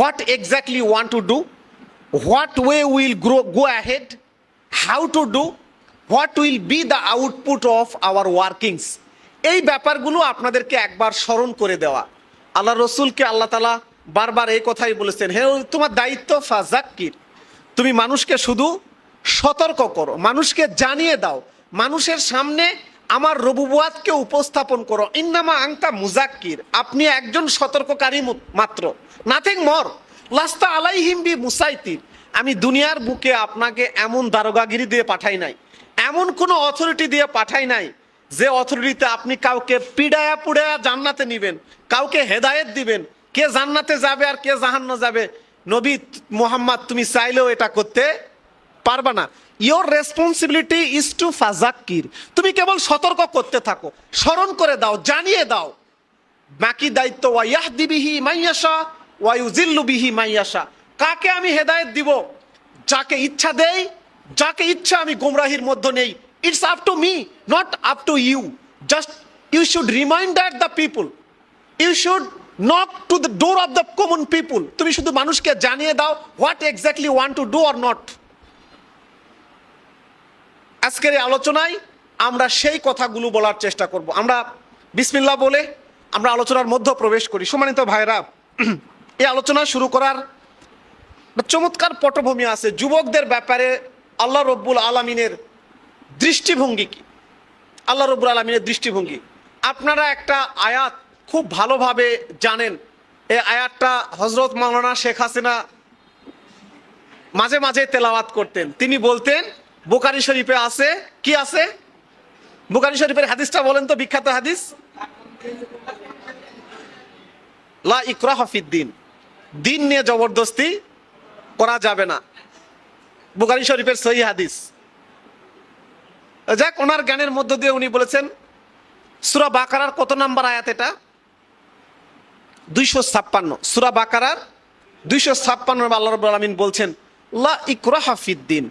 what exactly want to do, what way will grow, go ahead, how to do, what will be the output of our workings. এই ব্যাপারগুলো আপনাদেরকে একবার স্মরণ করে দেওয়া আল্লাহ রসুলকে আল্লাহ তালা বারবার এই কথাই বলেছেন হে তোমার দায়িত্ব ফাজাক্কির তুমি মানুষকে শুধু সতর্ক করো মানুষকে জানিয়ে দাও মানুষের সামনে আমার রবুবাতকে উপস্থাপন করো। ইন্নামা আংতা মুজাক্কির। আপনি একজন সতর্ককারী মাত্র। নাথিং মর লাস্তা আলাইহিম বি মুসাইতির আমি দুনিয়ার বুকে আপনাকে এমন দারোগাগিরি দিয়ে পাঠাই নাই। এমন কোনো অথরিটি দিয়ে পাঠাই নাই যে অথরিটিতে আপনি কাউকে পিডায়া পুড়ায়া জান্নাতে নিবেন, কাউকে হেদায়েত দিবেন, কে জান্নাতে যাবে আর কে জাহান্ন যাবে। নবী মোহাম্মদ, তুমি চাইলেও এটা করতে পারবা না। ইয়োর রেসপন্সিবিলিটি ইজ টু ফাজাক্কির তুমি কেবল সতর্ক করতে থাকো, স্মরণ করে দাও, জানিয়ে দাও। বাকি দায়িত্ব ওয়াইয়াহ দিবিহি মাইয়াশা ওয়াইউজিল্লু বিহি মাইয়াশা কাকে আমি হেদায়েত দিব? যাকে ইচ্ছা দেই, যাকে ইচ্ছা আমি গুমরাহির মধ্যে নেই। It's up to me not up to you just you should reminder the people you should not to the door of the common people তুমি শুধু মানুষকে জানিয়ে দাও what exactly want to do or not আজকের এই আলোচনায় আমরা সেই কথাগুলো বলার চেষ্টা করব। আমরা বিসমিল্লাহ বলে আমরা আলোচনার মধ্যে প্রবেশ করি। সম্মানিত ভাইরা এই আলোচনা শুরু করার চমৎকার পটভূমি আছে। যুবকদের ব্যাপারে আল্লাহ রব্বুল আলমিনের দৃষ্টিভঙ্গি কি? আল্লাহ রব্বুল আলমিনের দৃষ্টিভঙ্গি। আপনারা একটা আয়াত খুব ভালোভাবে জানেন। এই আয়াতটা হজরত মাওলানা শেখ হাসিনা মাঝে মাঝে তেলাওয়াত করতেন। তিনি বলতেন বুকারি শরীফে আছে? কি আছে? বুকারি শরীফের হাদিসটা বলেন তো, বিখ্যাত হাদিস। লা ইকরা হাফিদ্দিন দিন। নিয়ে জবরদস্তি করা যাবে না। বুকারি শরীফের সহি হাদিস। যাক, ওনার জ্ঞানের মধ্য দিয়ে উনি বলেছেন, সুরা বাকারার কত নাম্বার আয়াত এটা? দুইশো ছাপ্পান্ন। সুরা বাকারার দুইশো ছাপ্পান্ন আল্লাহ রব আলমিন বলছেন, লা ইকরা হাফিদ্দিন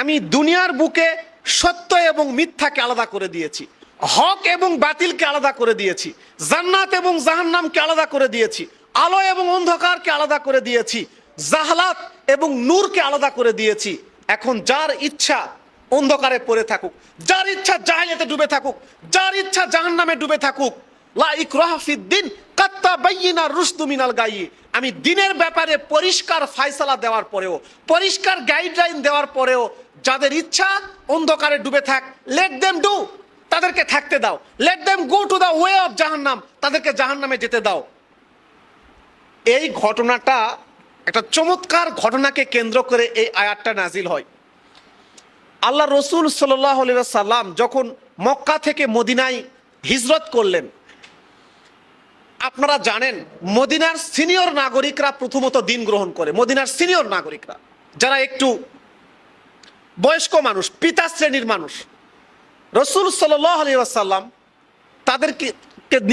আমি দুনিয়ার বুকে সত্য এবং মিথ্যাকে আলাদা করে দিয়েছি। হক এবং বাতিলকে আলাদা করে দিয়েছি। জান্নাত এবং জাহান্নামকে আলাদা করে দিয়েছি। আলো এবং অন্ধকারকে আলাদা করে দিয়েছি। জাহালাত এবং নূরকে আলাদা করে দিয়েছি। এখন যার ইচ্ছা অন্ধকারে পড়ে থাকুক, যার ইচ্ছা জাহালিয়াতে ডুবে থাকুক, যার ইচ্ছা জাহান্নামে ডুবে থাকুক, লা ইকরাহা আমি দিনের ব্যাপারে পরিষ্কার ফায়সালা দেওয়ার পরেও, পরিষ্কার গাইডলাইন দেওয়ার পরেও, যাদের ইচ্ছা অন্ধকারে ডুবে থাক লেট দেম ডু তাদেরকে থাকতে দাও। Let them go to the way of জাহান্নাম, তাদেরকে জাহান্নামে যেতে দাও। এই ঘটনাটা একটা চমৎকার ঘটনাকে কেন্দ্র করে এই আয়াতটা নাজিল হয়। আল্লাহ রসুল সাল্লাহ সাল্লাম যখন মক্কা থেকে মদিনায় হিজরত করলেন আপনারা জানেন, মদিনার সিনিয়র নাগরিকরা প্রথমত দিন গ্রহণ করে। মদিনার সিনিয়র নাগরিকরা, যারা একটু বয়স্ক মানুষ, পিতা শ্রেণির মানুষ, রসুল সাল্লাহ আসাল্লাম তাদেরকে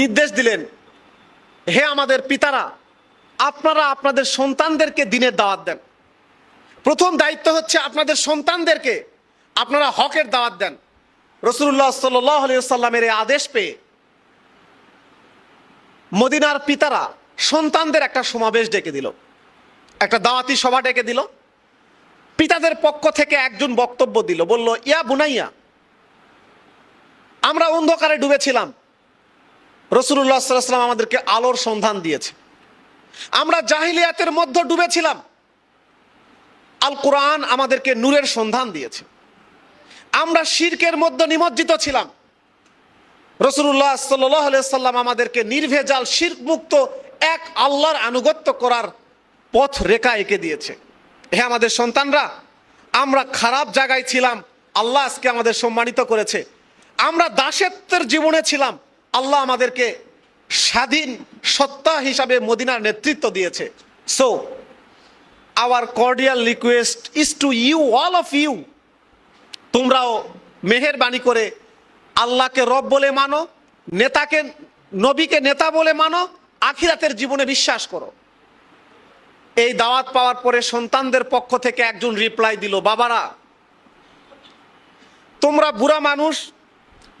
নির্দেশ দিলেন, হে আমাদের পিতারা, আপনারা আপনাদের সন্তানদেরকে দিনের দাওয়াত দেন। প্রথম দায়িত্ব হচ্ছে আপনাদের সন্তানদেরকে আপনারা হকের দাওয়াত দেন। রসুল্লাহ সাল্লামের এই আদেশ পেয়ে মদিনার পিতারা সন্তানদের একটা সমাবেশ ডেকে দিল। একটা দাওয়াতি সভা ডেকে দিল। পিতাদের পক্ষ থেকে একজন বক্তব্য দিল, বলল, ইয়া বুনাইয়া, আমরা অন্ধকারে ডুবেছিলাম। রসুল্লাহ সাল্লাম আমাদেরকে আলোর সন্ধান দিয়েছে। আমরা জাহিলিয়াতের মধ্যে ডুবেছিলাম। আল কোরআন আমাদেরকে নূরের সন্ধান দিয়েছে। আমরা শিরকের মধ্যে নিমজ্জিত ছিলাম। রসুল্লাহ সাল্লাম আমাদেরকে নির্ভেজাল শির্ক মুক্ত এক আল্লাহর আনুগত্য করার পথ রেখা এঁকে দিয়েছে। হ্যাঁ আমাদের সন্তানরা, আমরা খারাপ জায়গায় ছিলাম, আল্লাহ আজকে আমাদের সম্মানিত করেছে। আমরা দাসত্বের জীবনে ছিলাম, আল্লাহ আমাদেরকে স্বাধীন সত্তা হিসাবে মদিনার নেতৃত্ব দিয়েছে। So our cordial request is to you all of you তোমরাও মেহেরবানি করে আল্লাহকে রব বলে মানো, নেতাকে, নবীকে নেতা বলে মানো, আখিরাতের জীবনে বিশ্বাস করো। এই দাওয়াত পাওয়ার পরে সন্তানদের পক্ষ থেকে একজন রিপ্লাই দিল, বাবারা, তোমরা বুড়া মানুষ,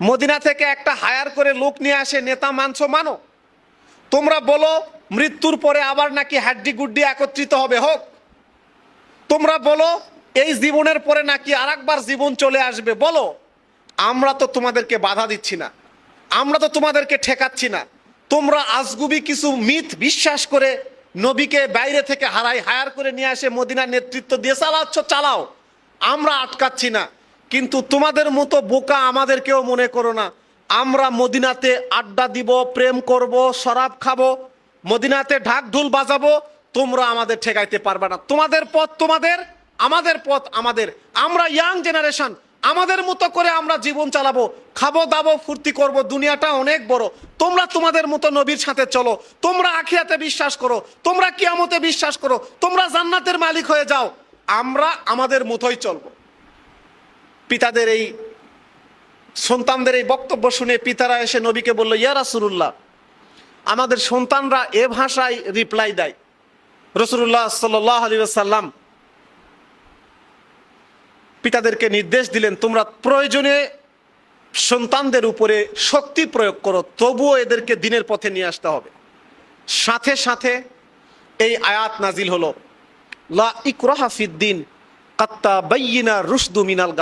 মদিনা থেকে একটা হায়ার করে লোক নিয়ে আসে, নেতা মানছো, মানো। তোমরা বলো, মৃত্যুর পরে আবার নাকি হাড্ডি গুড্ডি একত্রিত হবে, হোক। তোমরা বলো, এই জীবনের পরে নাকি আরেকবার জীবন চলে আসবে, বলো। আমরা তো তোমাদেরকে বাধা দিচ্ছি না। আমরা তো তোমাদেরকে ঠেকাচ্ছি না। তোমরা আজগুবি কিছু মিথ বিশ্বাস করে নবীকে বাইরে থেকে হারাই হায়ার করে নিয়ে আসে মদিনার নেতৃত্ব দিয়ে চালাচ্ছ, চালাও। আমরা আটকাচ্ছি না। কিন্তু তোমাদের মতো বোকা আমাদেরকেও মনে করো না। আমরা মদিনাতে আড্ডা দিব, প্রেম করব, শরাব খাব, মদিনাতে ঢাক ঢোল বাজাবো, তোমরা আমাদের ঠেকাইতে পারবে না। তোমাদের পথ তোমাদের, আমাদের পথ আমাদের। আমরা ইয়াং জেনারেশন আমাদের মতো করে আমরা জীবন চালাবো, খাব, দাবো, ফুর্তি করব, দুনিয়াটা অনেক বড়। তোমরা তোমাদের মতো নবীর সাথে চলো, তোমরা আখিয়াতে বিশ্বাস করো, তোমরা কিয়ামতে বিশ্বাস করো, তোমরা জান্নাতের মালিক হয়ে যাও, আমরা আমাদের মতোই চলবো। পিতাদের এই, সন্তানদের এই বক্তব্য শুনে পিতারা এসে নবীকে বলল, ইয়া রাসুল্লাহ আমাদের সন্তানরা এ ভাষায় রিপ্লাই দেয়। রসুল্লাহ সাল্লাহ আলী সাল্লাম পিতাদেরকে নির্দেশ দিলেন, তোমরা প্রয়োজনে সন্তানদের উপরে শক্তি প্রয়োগ করো, তবুও এদেরকে দিনের পথে নিয়ে আসতে হবে। সাথে সাথে এই আয়াত নাজিল হলো, লা ইকরাহা ফিদ্দিন কাত্তা বাইয়িনা রুশদু মিনাল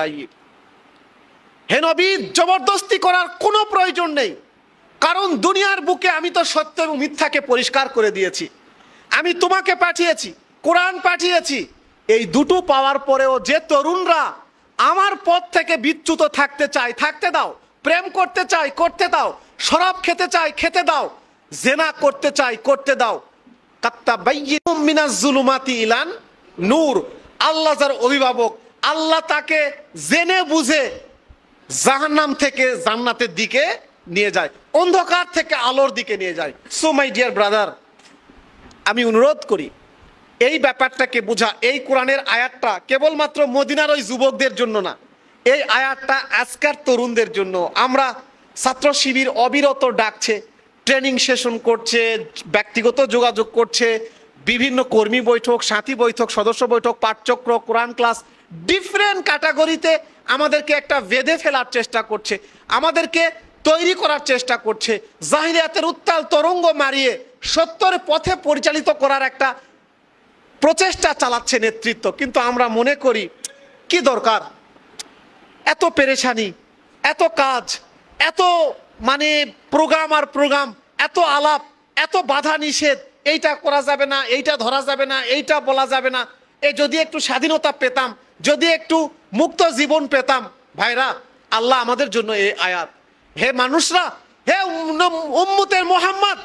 নবী, জবরদস্তি করার কোনো প্রয়োজন নেই, কারণ দুনিয়ার বুকে আমি তো সত্য এবং মিথ্যাকে পরিষ্কার করে দিয়েছি। আমি তোমাকে পাঠিয়েছি, কোরআন পাঠিয়েছি এই দুটো পাওয়ার পরেও যে তরুণরা আমার পথ থেকে বিচ্যুত থাকতে চায়, থাকতে দাও, প্রেম করতে চায়, করতে দাও, শরাব খেতে চায়, খেতে দাও, জেনা করতে চায়, করতে দাও। জুলুমাতি ইলান নূর। আল্লাহ যার অভিভাবক, আল্লাহ তাকে জেনে বুঝে জাহান্নাম থেকে জান্নাতের দিকে নিয়ে যায়, অন্ধকার থেকে আলোর দিকে নিয়ে যায়। সো মাই ডিয়ার ব্রাদার আমি অনুরোধ করি এই ব্যাপারটাকে বোঝা, এই কোরআনের আয়াতটা কেবলমাত্র মদিনার ওই যুবকদের জন্য না, এই আয়াতটা আজকার তরুণদের জন্য। আমরা ছাত্র শিবির অবিরত ডাকছে, ট্রেনিং সেশন করছে, ব্যক্তিগত যোগাযোগ করছে, বিভিন্ন কর্মী বৈঠক, সাথী বৈঠক, সদস্য বৈঠক, পাঠচক্র, কোরআন ক্লাস ডিফারেন্ট ক্যাটাগরিতে আমাদেরকে একটা বেঁধে ফেলার চেষ্টা করছে, আমাদেরকে তৈরি করার চেষ্টা করছে। জাহিরিয়াতের উত্তাল তরঙ্গ মারিয়ে সত্যের পথে পরিচালিত করার একটা প্রচেষ্টা চালাচ্ছে নেতৃত্ব, কিন্তু আমরা মনে করি, কি দরকার? এত পেরেশানি, এত কাজ, এত মানে প্রোগ্রাম আর প্রোগ্রাম, এত আলাপ, এত বাধা নিষেধ, এইটা করা যাবে না, এইটা ধরা যাবে না, এইটা বলা যাবে না। এ যদি একটু স্বাধীনতা পেতাম, যদি একটু মুক্ত জীবন পেতাম, ভাইরা, আল্লাহ আমাদের জন্য এই আয়াত। হে মানুষরা, হে উম্ম- উম্মতের মোহাম্মদ,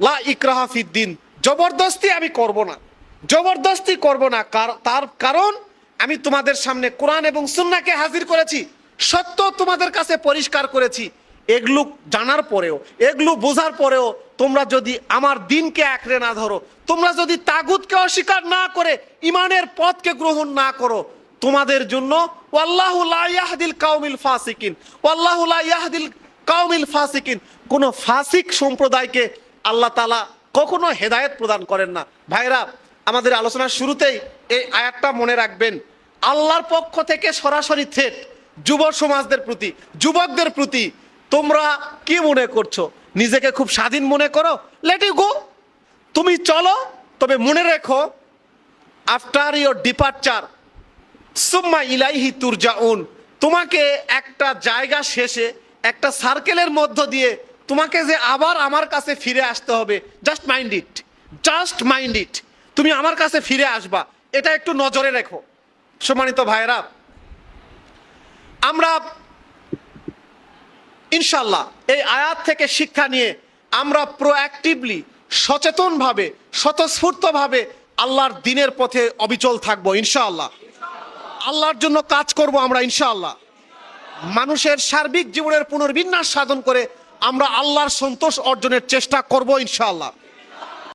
লা ইকরাহা ফিদ্দিন জবরদস্তি আমি করব না। জবরদস্তি করব না তার কারণ আমি তোমাদের সামনে কোরআন এবং সুন্নাকে হাজির করেছি, সত্য তোমাদের কাছে পরিষ্কার করেছি, এগুলো জানার পরেও, এগুলো বোঝার পরেও তোমরা যদি আমার দিনকে আঁকড়ে না ধরো, তোমরা যদি তাগুতকে অস্বীকার না করে ইমানের পথকে গ্রহণ না করো, তোমাদের জন্য ওয়াল্লাহু লা ইয়াহদিল কাউমিল ফাসিকিন, ওয়াল্লাহু লা ইয়াহদিল কাউমিল ফাসিকিন, কোন ফাসিক সম্প্রদায়কে আল্লাহ তালা কখনো হেদায়েত প্রদান করেন না। ভাইরা আমাদের আলোচনার শুরুতেই এই আয়াতটা মনে রাখবেন। আল্লাহর পক্ষ থেকে সরাসরি থ্রেট যুব সমাজদের প্রতি, যুবকদের প্রতি তোমরা কি মনে করছ? নিজেকে খুব স্বাধীন মনে করো? লেট ইউ গো তুমি চলো, তবে মনে রেখো আফটার ইয়োর ডিপার্চার সুম্মা ইলাইহি তুরজাউন তোমাকে একটা জায়গা শেষে, একটা সার্কেলের মধ্য দিয়ে তোমাকে যে আবার আমার কাছে ফিরে আসতে হবে just mind it just mind it তুমি আমার কাছে ফিরে আসবা। এটা একটু নজরে রেখো। সম্মানিত ভাইরা আমরা ইনশাল্লাহ এই আয়াত থেকে শিক্ষা নিয়ে আমরা প্রোঅ্যাক্টিভলি সচেতনভাবে, স্বতঃস্ফূর্তভাবে আল্লাহর দিনের পথে অবিচল থাকব, ইনশাআল্লাহ। আল্লাহর জন্য কাজ করব আমরা, ইনশাআল্লাহ। মানুষের সার্বিক জীবনের পুনর্বিন্যাস সাধন করে আমরা আল্লাহর সন্তোষ অর্জনের চেষ্টা করব, ইনশাআল্লাহ।